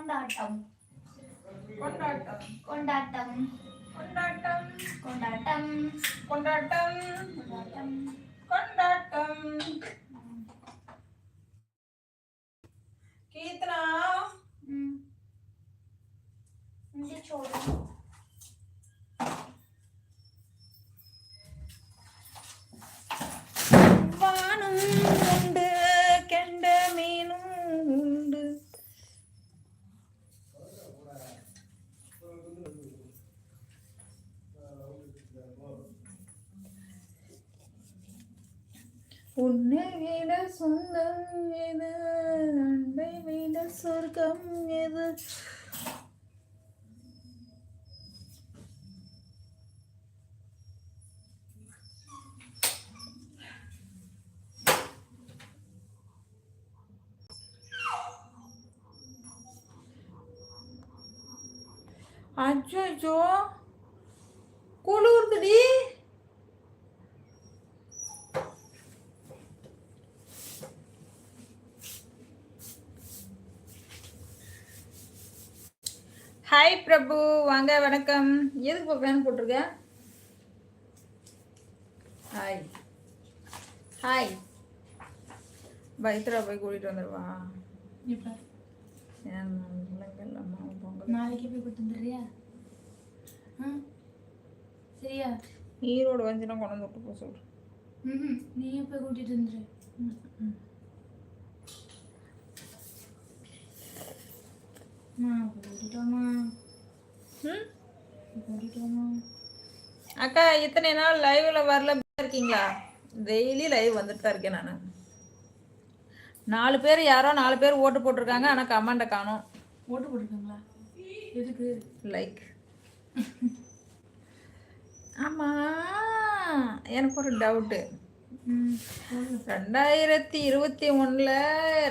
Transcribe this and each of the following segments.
கொண்டாட்டம் கொண்டாட்டம் கொண்டாட்டம் கொண்டாட்டம் கொண்டாட்டம் கொண்டாட்டம் கொண்டாட்டம் கொண்டாட்டம் கீர்த்தனா ம். இந்த சோறு வானும் உண்டு கெண்ட உன்னை விட சொந்தம் எது? அன்பை விட சொர்க்கம் எது? அச்சோ குளிர்ந்துடி. ஹாய் பிரபு வாங்க வணக்கம். எதுக்கு இப்போ ஃபேன் போட்டிருக்க? ஹாய் ஹாய் பைத்ரா போய் கூட்டிகிட்டு வந்துடுவா நாளைக்கு போய் கொடுத்துறியா சரியா? ஈரோடு வந்துச்சுன்னா கொண்டு வந்து விட்டு போக சொல்கிறேன் ம் நீயே போய் கூட்டிட்டு வந்துரு. அக்கா இத்தனை நாள் லைவ்ல வரல இருக்கீங்களா? டெய்லி லைவ் வந்துட்டு தான் இருக்கேன் நான். நாலு பேர் யாரோ நாலு பேர் ஓட்டு போட்டிருக்காங்க. ஆனால் கமெண்ட்டை காணோம். ஓட்டு போட்டிருக்காங்களா? எதுக்கு? லைக் ஆமாம் எனக்கு ஒரு டவுட்டு. ரெண்டாயிரத்தி இருபத்தி ஒன்றில்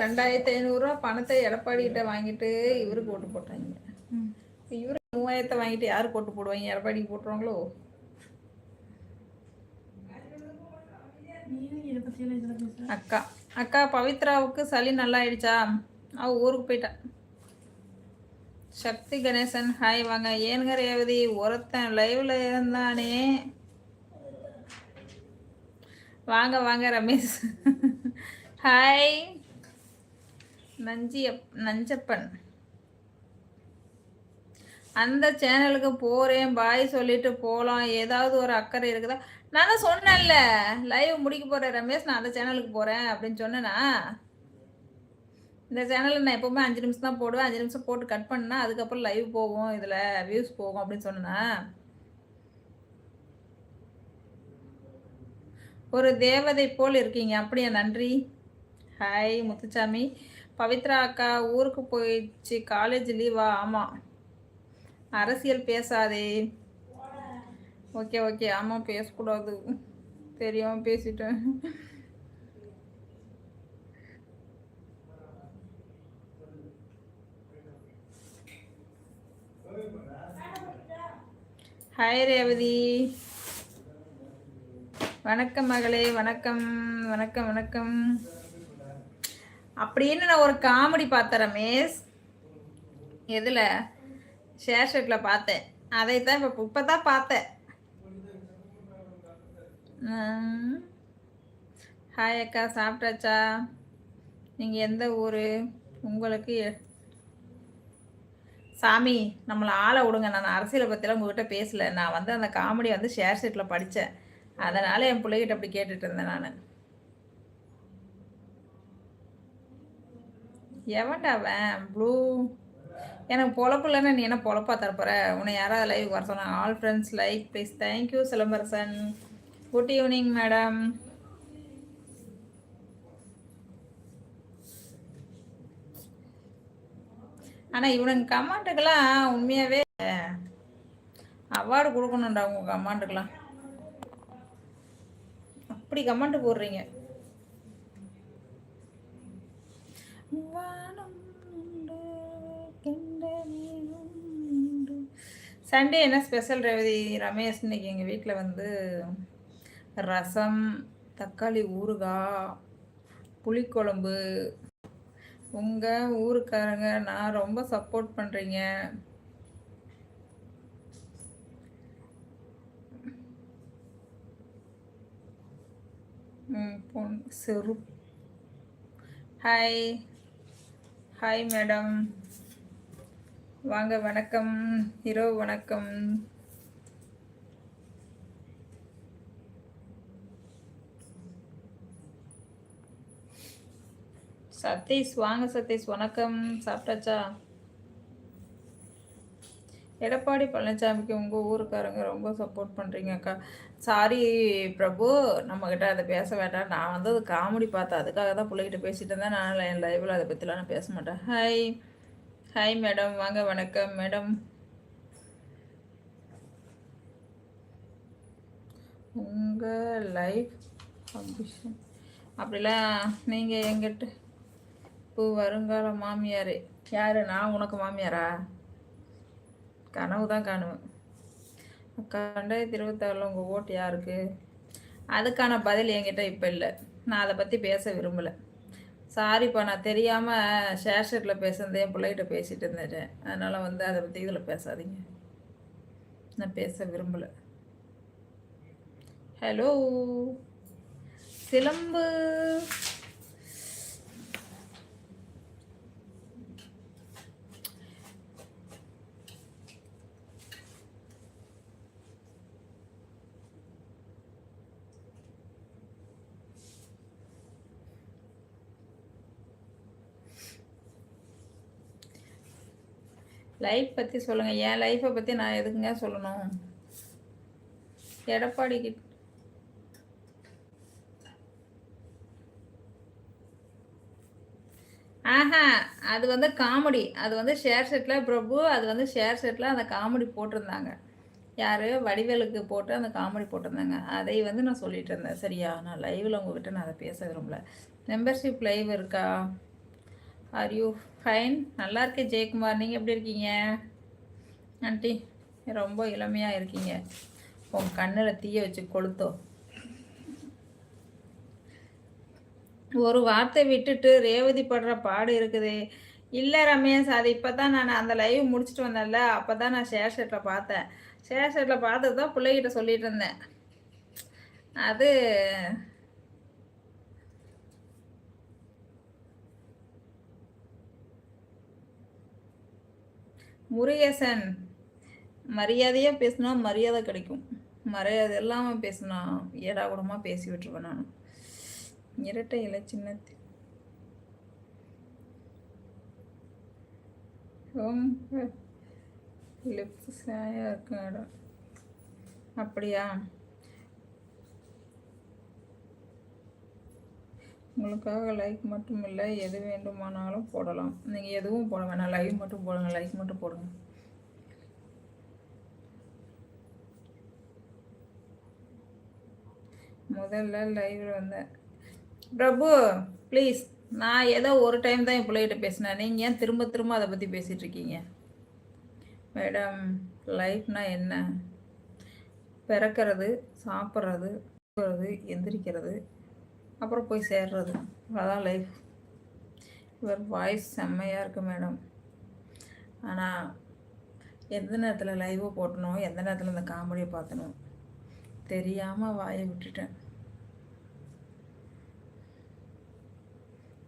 ரெண்டாயிரத்தி ஐநூறுரூவா பணத்தை எடப்பாடிகிட்ட வாங்கிட்டு இவருக்கு ஓட்டு போட்டாங்க. இவரு மூவாயிரத்தை வாங்கிட்டு யார் ஓட்டு போடுவாங்க? எடப்பாடிக்கு போட்டுருவாங்களோ? அக்கா அக்கா பவித்ராவுக்கு சளி நல்லா ஆயிடுச்சா அவ ஊருக்கு போயிட்டா. சக்தி கணேசன் ஹாய் வாங்க. ஏனுங்க ரேவதி ஒருத்தன் லைவ்ல இருந்தானே. வாங்க வாங்க ரமேஷ். ஹாய் நஞ்சி நஞ்சப்பன். அந்த சேனலுக்கு போகிறேன் பாய் சொல்லிட்டு போகலாம் ஏதாவது ஒரு அக்கறை இருக்குதா? நான் தான் சொன்னேன்ல லைவ் முடிக்க போகிறேன் ரமேஷ். நான் அந்த சேனலுக்கு போகிறேன் அப்படின்னு சொன்னேன்னா இந்த சேனலில் நான் எப்போவுமே அஞ்சு நிமிஷம் தான் போடுவேன். அஞ்சு நிமிஷம் போட்டு கட் பண்ணால் அதுக்கப்புறம் லைவ் போகும் இதில் வியூஸ் போகும் அப்படின்னு சொன்னேன்னா ஒரு தேவதை போல் இருக்கீங்க. அப்படியா நன்றி. ஹாய் முத்துச்சாமி. பவித்ரா அக்கா ஊருக்கு போயிடுச்சு. காலேஜ் லீவா ஆமாம் அரசியல் பேசாதே. ஓகே ஓகே ஆமாம் பேசக்கூடாது. தெரியும் பேசிட்டேன். ஹாய் ரேவதி. வணக்கம் மகளே வணக்கம் வணக்கம் வணக்கம். அப்படின்னு நான் ஒரு காமெடி பார்த்தேன் ரமேஷ் எதில்? ஷேர்ஷர்ட்டில் பார்த்தேன் அதை தான் இப்போ இப்போ தான் பார்த்தேன். ஹாய் அக்கா சாப்பிட்டாச்சா? நீங்கள் எந்த ஊர்? உங்களுக்கு எ- சாமி நம்மளை ஆளை விடுங்க. நான் அரசியலை பற்றிலாம் உங்ககிட்ட பேசலை. நான் வந்து அந்த காமெடி வந்து ஷேர் ஷீட்டில் படித்தேன் அதனால் என் பிள்ளைகிட்ட அப்படி கேட்டுட்டு இருந்தேன் நான். எவன்டா அவன்? ப்ளூ. எனக்கு பொழப்பு நீ என்ன பொழப்பா தரப்போற உன்னை யாராவது லைவ் வர சொன்னாங்க all friends like please thank you Silambarasan. Good evening madam ஆனால் இவனுங்க கமாண்டுக்கெல்லாம் உண்மையாகவே அவார்டு கொடுக்கணும்டா உங்கள் கமாண்டுக்கெல்லாம் அப்படி கமெண்ட் போடுறீங்க. சண்டே என்ன ஸ்பெஷல் ரேவதி? ரமேஷ் இன்னைக்கு எங்கள் வீட்டில் வந்து ரசம் தக்காளி ஊறுகாய் புளிக்குழம்பு. உங்கள் ஊருக்காரங்க நான் ரொம்ப சப்போர்ட் பண்ணுறீங்க பொன் செரு. ஹாய் ஹாய் மேடம் வாங்க வணக்கம். இரவு வணக்கம். சதீஷ் வாங்க சதீஷ். வணக்கம். சாப்பிட்டாச்சா? எடப்பாடி பழனிசாமிக்கு உங்கள் ஊருக்காரங்க ரொம்ப சப்போர்ட் பண்ணுறீங்கக்கா சாரி பிரபு நம்மக்கிட்ட அதை பேச வேண்டாம். நான் வந்து அது காமெடி பார்த்தேன் அதுக்காக தான் பிள்ளைகிட்ட பேசிட்டு இருந்தேன். நான் என் லைவில் அதை பற்றிலாம் நான் பேச மாட்டேன். ஹாய் ஹாய் மேடம் வாங்க வணக்கம் மேடம் உங்கள் லைஃப் அம்பிஷன் அப்படிலாம் நீங்கள் எங்கிட்ட இப்போ வருங்கால மாமியார். யார்? நான் உனக்கு மாமியாரா? கனவு தான் காணுவேன். ரெண்டாயிரத்தி இருபத்தாறில் உங்கள் ஓட்டு யாருக்கு? அதுக்கான பதில் என்கிட்ட இப்போ இல்லை. நான் அதை பற்றி பேச விரும்பலை. சாரிப்பா நான் தெரியாமல் ஷேர்ஷெட்டில் பேசுனதே என் பிள்ளைகிட்ட பேசிகிட்டு இருந்தேன் அதனால் வந்து அதை பற்றி இதில் பேசாதீங்க. நான் பேச விரும்பலை. ஹலோ சிலம்பு? லைஃப் பற்றி சொல்லுங்கள் என் லைஃப்பை பற்றி நான் எதுக்குங்க சொல்லணும்? எடப்பாடி கிட்ட ஆஹா அது வந்து காமெடி அது வந்து ஷேர் செட்டில் பிரபு அது வந்து ஷேர் செட்டில் அந்த காமெடி போட்டிருந்தாங்க. யார்? வடிவேலுக்கு போட்டு அந்த காமெடி போட்டிருந்தாங்க. அதை வந்து நான் சொல்லிட்டு இருந்தேன். சரியா? நான் லைவில் உங்ககிட்ட நான் அதை பேச விரும்பல. மெம்பர்ஷிப் லைவ் இருக்கா? ஆர் யூ ஃபைன் நல்லா இருக்கே ஜெயக்குமார். நீங்கள் எப்படி இருக்கீங்க? ஆண்டி ரொம்ப இளமையாக இருக்கீங்க. உன் கண்ணில் தீய வச்சு கொளுத்தோ ஒரு வார்த்தை விட்டுட்டு ரேவதி படுற பாடு இருக்குது. இல்லை ரமேஷ் அது இப்போ தான் நான் அந்த லைவ் முடிச்சுட்டு வந்தேன்ல அப்போ தான் நான் ஷேர் ஷர்ட்டில் பார்த்தேன். ஷேர் ஷர்ட்டில் பார்த்தது தான் பிள்ளைகிட்ட சொல்லிட்டு இருந்தேன். அது முருகேசன். மரியாதையாக பேசினா மரியாதை கிடைக்கும். மரியாதை இல்லாமல் பேசினா ஏடா கூடமாக பேசி விட்டுருவேன் நான். இரட்டை இலை சின்னத்து. லிப்ஸ் சாயா இருக்கு அப்படியா? உங்களுக்காக லைக் மட்டும் இல்லை எது வேண்டுமானாலும் போடலாம். நீங்கள் எதுவும் போட வேணாம். லைவ் மட்டும் போடுங்க. லைக் மட்டும் போடுங்க. முதல்ல லைவில் வந்தேன் பிரபு ப்ளீஸ் நான் ஏதோ ஒரு டைம் தான் என் பிள்ளைகிட்ட பேசினேன். நீங்கள் ஏன் திரும்ப திரும்ப அதை பற்றி பேசிகிட்டு இருக்கீங்க? மேடம் லைஃப்னா என்ன? பிறக்கிறது சாப்பிட்றது எந்திரிக்கிறது அப்புறம் போய் சேர்றது. அவ்வளோதான் லைஃப் இவர் வாய்ஸ் செம்மையாக இருக்குது மேடம் ஆனால் எந்த நேரத்தில் லைவை போட்டணும் எந்த நேரத்தில் இந்த காமெடியை பார்த்தணும் தெரியாமல் வாயை விட்டுட்டேன்.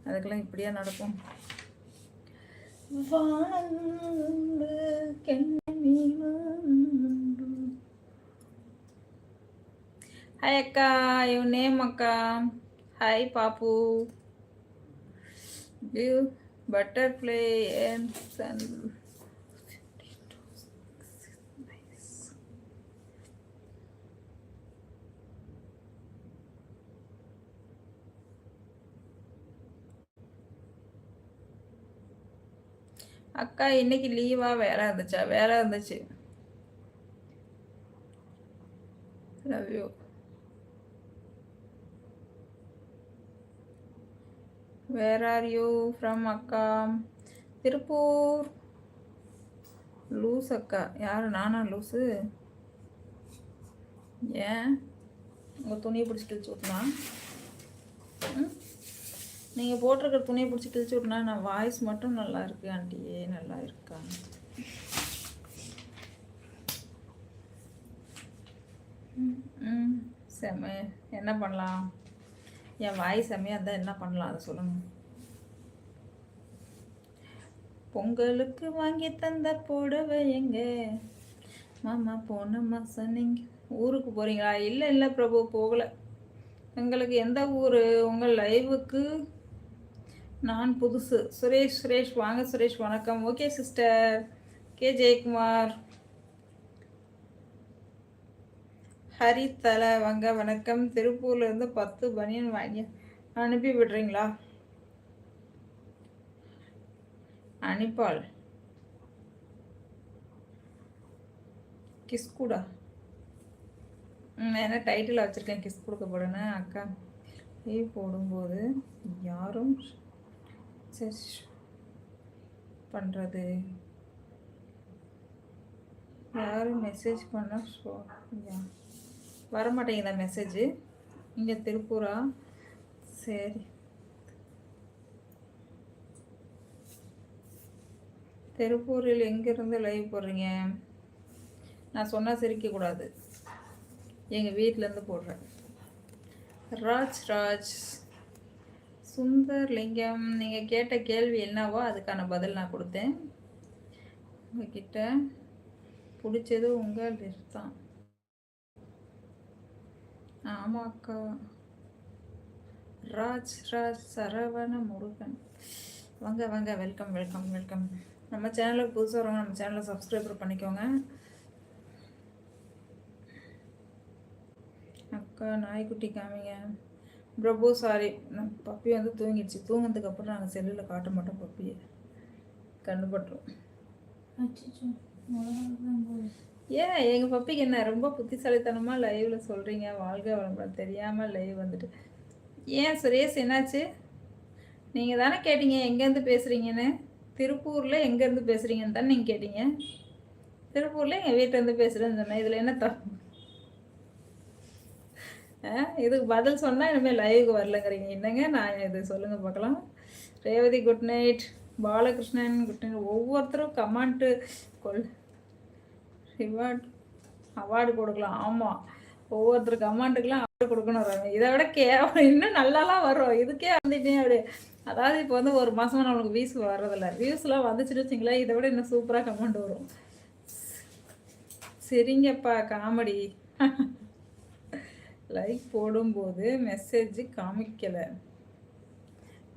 அதுக்கெல்லாம் இப்படியா நடக்கும்? ஹாய் அக்கா யூ நேம் அக்கா? Hi Pappu view butterfly and sun அக்கா இன்னைக்கு லீவா வேலை இருந்துச்சா வேலை இருந்துச்சு love you where are you from அக்கா? திருப்பூர். லூஸ் அக்கா. யார்? நானா லூஸு ஏன்? உங்கள் துணியை பிடிச்சி கிழிச்சு விட்டுனா நீங்கள் போட்டிருக்கிற துணியை பிடிச்சி கிழிச்சு விட்னா நான் வாய்ஸ் மட்டும் நல்லா இருக்கு ஆண்டியே நல்லா இருக்கா? ம். செம்ம. என்ன பண்ணலாம்? என் வாய் செம்மையாக இருந்தால் என்ன பண்ணலாம்? அதை சொல்லுங்க. பொங்கலுக்கு வாங்கி தந்த புடவை எங்க? மாமா போன மாதம் நீங்கள் ஊருக்கு போகிறீங்களா இல்லை இல்லை பிரபு போகலை. எங்களுக்கு எந்த ஊர்? உங்கள் லைவுக்கு நான் புதுசு. சுரேஷ் சுரேஷ் வாங்க சுரேஷ் வணக்கம். Okay sister. K. Jayakumar. Hari தலை வாங்க வணக்கம். திருப்பூர்லேருந்து பத்து பனியன் வாங்கி அனுப்பி விடுறீங்களா? அனுப்பாள். கிஸ் கூடா? என்ன டைட்டில் வச்சுருக்கேன் கிஸ் கொடுக்க போடுனேன் அக்கா லீவ் போடும்போது யாரும் சர்ச் பண்ணுறது யாரும் மெசேஜ் பண்ணால் ஷோ யா வரமாட்டேங்குதா மெசேஜு இங்கே திருப்பூரா? சரி. திருப்பூரில் எங்கேருந்து லைவ் போடுறீங்க? நான் சொன்னால் சிரிக்கக்கூடாது எங்கள் வீட்டிலேருந்து போடுறேன். ராஜ் ராஜ். சுந்தர் லிங்கம் நீங்கள் கேட்ட கேள்வி என்னவோ அதுக்கான பதில் நான் கொடுத்தேன். உங்ககிட்ட பிடிச்சது உங்கள் லிஸ்ட் தான். ஆமாக்கா அக்கா ராஜ் ராஜ் சரவண முருகன். வாங்க வாங்க வெல்கம் வெல்கம் வெல்கம் நம்ம சேனலுக்கு புதுசாக வரவங்க நம்ம சேனலை சப்ஸ்கிரைபர் பண்ணிக்கோங்க. அக்கா நாய்க்குட்டி காமிங்க. பிரபு சாரி நம்ம பப்பி வந்து தூங்கிடுச்சு. தூங்கினதுக்கப்புறம் நாங்கள் செல்லில் காட்ட மாட்டோம் பப்பியை கண்டுபட்டுரும். ஏன்? எங்கள் பப்பிக்கு என்ன ரொம்ப புத்திசாலித்தனமாக லைவில் சொல்கிறீங்க வாழ்க வளமுடன். தெரியாமல் லைவ் வந்துட்டு. ஏன் சுரேஷ் என்னாச்சு? நீங்கள் தானே கேட்டீங்க எங்கேருந்து பேசுகிறீங்கன்னு திருப்பூரில் எங்கேருந்து பேசுகிறீங்கன்னு தானே நீங்கள் கேட்டீங்க. திருப்பூரில் எங்கள் வீட்டிலேருந்து பேசுகிறேன்னு சொன்னேன். இதில் என்ன தப்பு? ஆ இதுக்கு பதில் சொன்னால் இனிமேல் லைவுக்கு வரலங்கிறீங்க. என்னங்க நான் இது? சொல்லுங்கள் பார்க்கலாம். Revathi good night Balakrishnan good night ஒவ்வொருத்தரும் கமெண்ட்டு கொள் ரிவார்ட் அவார்டு கொடுக்கலாம். ஆமாம் ஒவ்வொருத்தர் கமாண்டுக்கெல்லாம் அவார்டு கொடுக்கணும் ரவி. இதை விட கேவலம். இன்னும் நல்லாலாம் வரும். இதுக்கே வந்துட்டேன் அப்படி. அதாவது இப்போ வந்து ஒரு மாதமாக நம்மளுக்கு வியூஸ் வர்றதில்ல. வியூஸ்லாம் வந்துச்சுன்னு வச்சிங்களேன் இதை விட இன்னும் சூப்பராக கமெண்ட் வரும். சரிங்கப்பா காமெடி லைக் போடும்போது மெசேஜ் காமிக்கலை.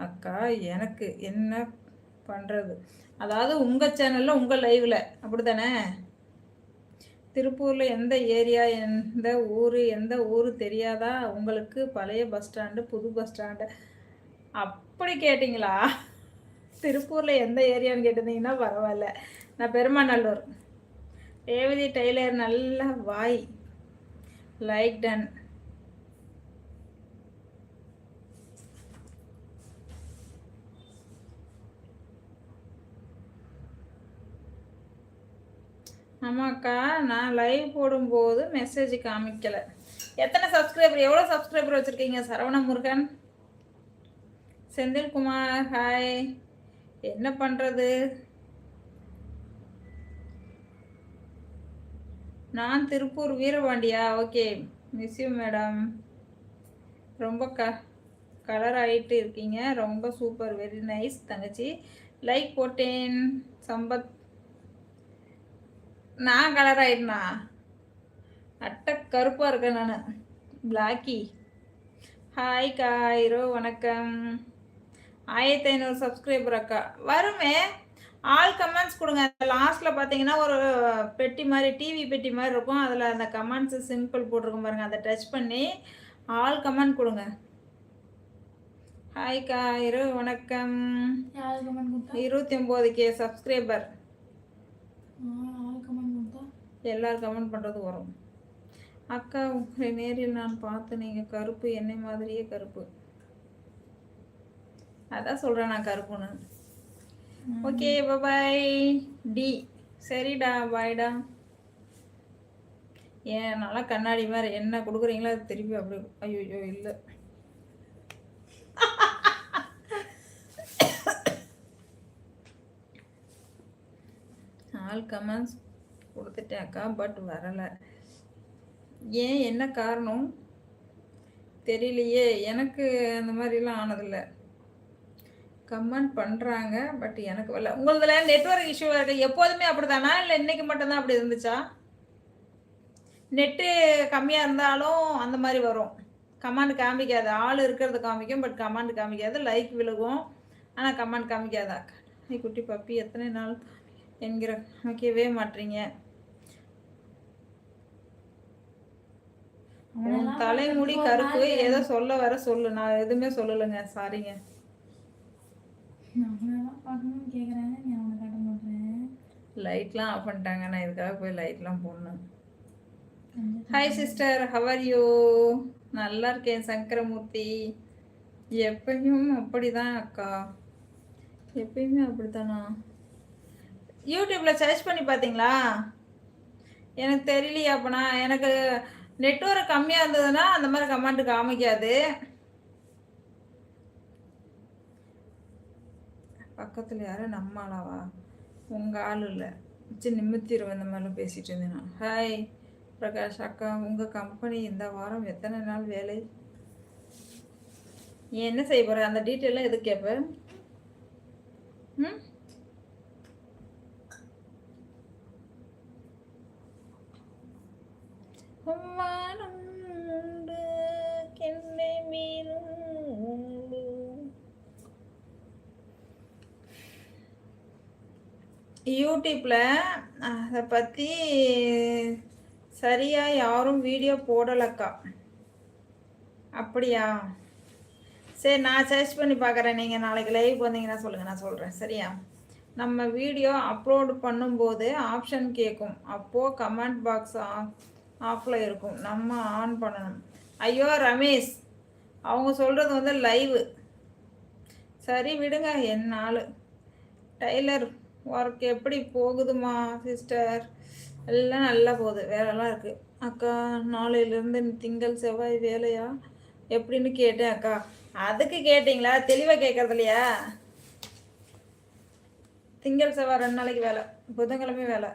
அக்கா எனக்கு என்ன பண்ணுறது அதாவது உங்கள் சேனலில் உங்கள் லைவில் அப்படி தானே திருப்பூரில் எந்த ஏரியா எந்த ஊர் எந்த ஊர் தெரியாதா? உங்களுக்கு பழைய பஸ் ஸ்டாண்டு புது பஸ் ஸ்டாண்டு அப்படி கேட்டிங்களா? திருப்பூரில் எந்த ஏரியான்னு கேட்டிருந்தீங்கன்னா பரவாயில்ல. நான் பெருமாநல்லூர். ரேவதி டெய்லர் நல்ல வாய். லைக் டன் ஆமாக்கா நான் லைவ் போடும்போது மெசேஜ் காமிக்கல. எத்தனை சப்ஸ்கிரைபர் எவ்வளோ சப்ஸ்கிரைபர் வச்சுருக்கீங்க? சரவண முருகன். செந்தில்குமார் ஹாய் என்ன பண்ணுறது நான் திருப்பூர் வீரபாண்டியா? ஓகே மிஸ் யூ மேடம் ரொம்ப க கலர் ஆகிட்டு இருக்கீங்க. ரொம்ப சூப்பர் வெரி நைஸ் தங்கச்சி. லைக் போட்டேன். சம்பத் நான் கலர் ஆயிட்டனா அட்டை கருப்பாக இருக்கேன் நான். பிளாக்கி ஹாய் கா ஹீரோ வணக்கம். ஆயிரத்தி ஐநூறு சப்ஸ்கிரைபர் அக்கா. வருமே? ஆல் கமெண்ட்ஸ் கொடுங்க. லாஸ்ட்டில் பார்த்தீங்கன்னா ஒரு பெட்டி மாதிரி டிவி பெட்டி மாதிரி இருக்கும். அதில் அந்த கமெண்ட்ஸு சிம்பிள் போட்டிருக்கும் பாருங்க. அதை டச் பண்ணி ஆல் கமெண்ட் கொடுங்க. ஹாய் கா ஹீரோ வணக்கம் இருபத்தி ஒம்பது கே சப்ஸ்கிரைபர் எல்லார் கமெண்ட் பண்ணுறது வரும். அக்கா உங்களை நேரில் நான் பார்த்து நீங்கள் கருப்பு என்னை மாதிரியே கருப்பு. அதான் சொல்கிறேன் நான் கருப்புன்னு. ஓகே பாய் டி சரிடா பாய்டா ஏன் நல்லா கண்ணாடி மாதிரி என்ன கொடுக்குறீங்களோ அது திருப்பி அப்படி ஐயோ இல்லை. ஆல் கமெண்ட்ஸ் கொடுத்துட்டேக்கா பட் வரலை. ஏன் என்ன காரணம்? தெரியலையே. எனக்கு அந்த மாதிரிலாம் ஆனதில்லை. கமெண்ட் பண்ணுறாங்க பட் எனக்கு வரல. உங்களதுல நெட்வொர்க் இஷ்யூ இருக்குது எப்போதுமே அப்படிதானா? இல்லை இன்னைக்கு மட்டும்தான் அப்படி இருந்துச்சா? நெட்டு கம்மியாக இருந்தாலும் அந்த மாதிரி வரும். கமாண்ட் காமிக்காது. ஆள் இருக்கிறது காமிக்கும் பட் கமாண்ட் காமிக்காது. லைக் விழுகும். ஆனால் கமாண்ட் காமிக்காதா நீ குட்டி பப்பி எத்தனை நாள்? என்கிற காமிக்கவே மாட்டீங்க உன் தலைமுடி கருப்பு ஏதோ சொல்ல வர சொல்லு. நான் எதுவுமே சொல்லலைங்க சாரிங்க. லைட்லாம் ஆஃப் பண்ணிட்டாங்க. நான் இதுக்காக போய் லைட்லாம் போடணும்? ஹாய் சிஸ்டர் ஹவர் யூ நல்லா இருக்கேன் சங்கரமூர்த்தி. எப்பயும் அப்படிதான் அக்கா. எப்பயுமே அப்படித்தானா? யூடியூப்பில் சர்ச் பண்ணி பார்த்தீங்களா? எனக்கு தெரியலையே அப்பனா. எனக்கு நெட்ஒர்க் கம்மியாக இருந்ததுன்னா அந்த மாதிரி கமெண்ட் காமிக்காது. பக்கத்தில் யாரும் நம்ம ஆளாவா உங்கள் ஆள் இல்லை. மிச்சம் நிமித்திருவேன் இந்த மாதிரிலாம் பேசிகிட்டு இருந்தேன் நான். ஹாய் பிரகாஷ் அக்கா உங்கள் கம்பெனி இந்த வாரம் எத்தனை நாள் வேலை? நீ என்ன செய்ய போகிற அந்த டீட்டெயிலாம் எது கேட்பேன் யூடியூப்பில் அதை பற்றி சரியாக யாரும் வீடியோ போடலக்கா. அப்படியா? சரி நான் சர்ச் பண்ணி பார்க்குறேன் நீங்கள் நாளைக்கு லைவ் வந்தீங்கன்னா சொல்லுங்கள் நான் சொல்கிறேன் சரியா? நம்ம வீடியோ அப்லோடு பண்ணும்போது ஆப்ஷன் கேட்கும் அப்போது கமெண்ட் பாக்ஸ் ஆஃபில் இருக்கும். நம்ம ஆன் பண்ணணும். ஐயோ ரமேஷ் அவங்க சொல்கிறது வந்து லைவு சரி விடுங்க. என் நாள் டைலர் ஒர்க் எப்படி போகுதுமா சிஸ்டர் எல்லாம் நல்லா போகுது. வேலைலாம் இருக்குது அக்கா நாளையிலேருந்து திங்கள் செவ்வாய் வேலையா? எப்படின்னு கேட்டேன் அக்கா. அதுக்கு கேட்டிங்களா? தெளிவாக கேட்கறது இல்லையா? திங்கள் செவ்வாய் ரெண்டு நாளைக்கு வேலை. புதன்கிழமை வேலை.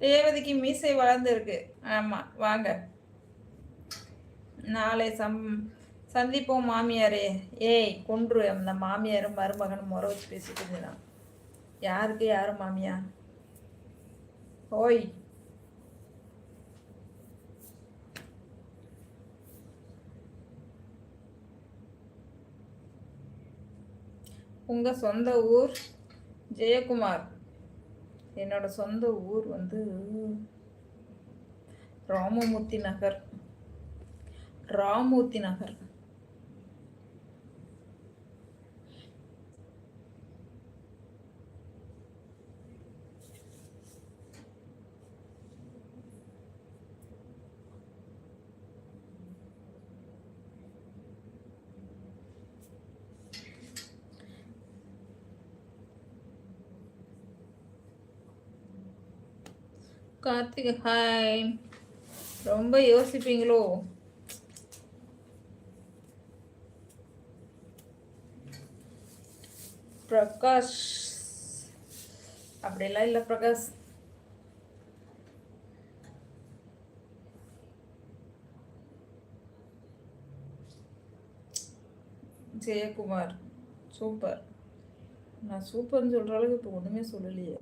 ரேவதிக்கு மீசை வளர்ந்துருக்கு. ஆமாம் வாங்க. நாளை சம் சந்திப்போம் மாமியாரே. ஏய் கொன்று அந்த மாமியாரும் மருமகனும் முறை வச்சு பேசிட்டு இருந்தான் யாருக்கு யாரும் மாமியா? ஓய். உங்கள் சொந்த ஊர் ஜெயக்குமார். என்னோட சொந்த ஊர் வந்து ராமமூர்த்தி நகர். ராமூர்த்தி நகர். கார்த்திக் ஹாய் ரொம்ப யோசிப்பீங்களோ? பிரகாஷ். அப்படிலாம் இல்லை பிரகாஷ். ஜெயக்குமார் சூப்பர். நான் சூப்பர்னு சொல்கிற அளவுக்கு இப்போ ஒன்றுமே சொல்லலையே.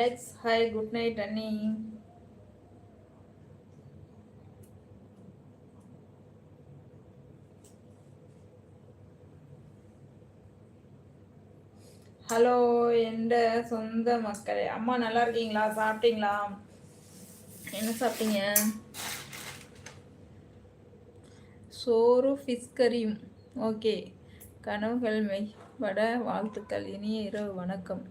அலெக்ஸ் ஹாய் குட் நைட் அண்ணி ஹலோ எந்த சொந்த மக்களே? அம்மா நல்லா இருக்கீங்களா? சாப்பிட்டீங்களா? என்ன சாப்பிட்டீங்க? சோறு ஃபிஷ் கறியும் ஓகே கனவுகள் மெய் வட வாழ்த்துக்கள். இனிய இரவு வணக்கம்.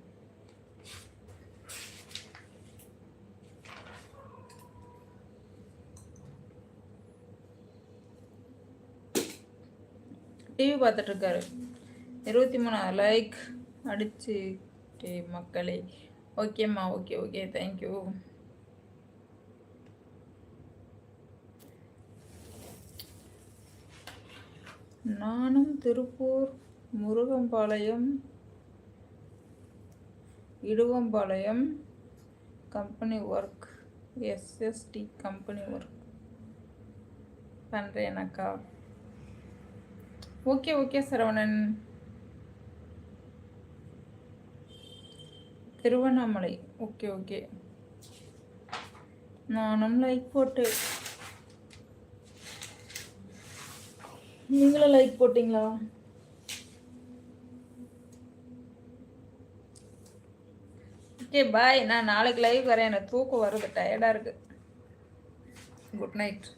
டிவி பார்த்துட்டு இருக்காரு இருபத்தி மூணு லைக் அடிச்சு மக்களே ஓகேம்மா ஓகே ஓகே தேங்க்யூ நானும் Tiruppur Murugampalayam Iduvampalayam company work SST company work பண்ணுறேனக்கா okay okay Saravanan. Tiruvannamalai. Okay okay. நானும் லைக் போட்டு. நீங்களும் லைக் போட்டிங்களா? ஓகே பாய் நான் நாளைக்கு லைவ் வரேன். எனக்கு தூக்கம் வருது. டயர்டாக இருக்குது குட் நைட்